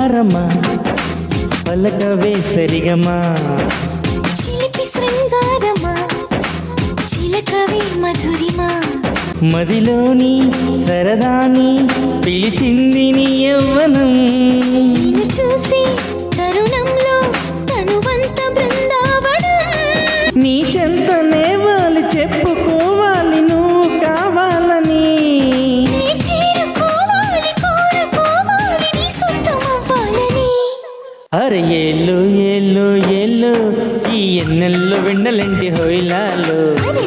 శృంగారమా పలకవే సరిగమా? చిలిపి శృంగారమా? చిలకవే మధురిమా? మదిలోని సరదాని పిలిచింది నీ యవ్వనం. నిన్ను చూసి తరుణంలో తనువంత బృందావనం. నీ చెంతనే వాళ్ళు చెప్పుకోవాలి అరే ఏళ్ళు ఏళ్ళు ఏళ్ళు ఈ ఎన్నెళ్ళు వెండలంటి హోయిలాలు? అది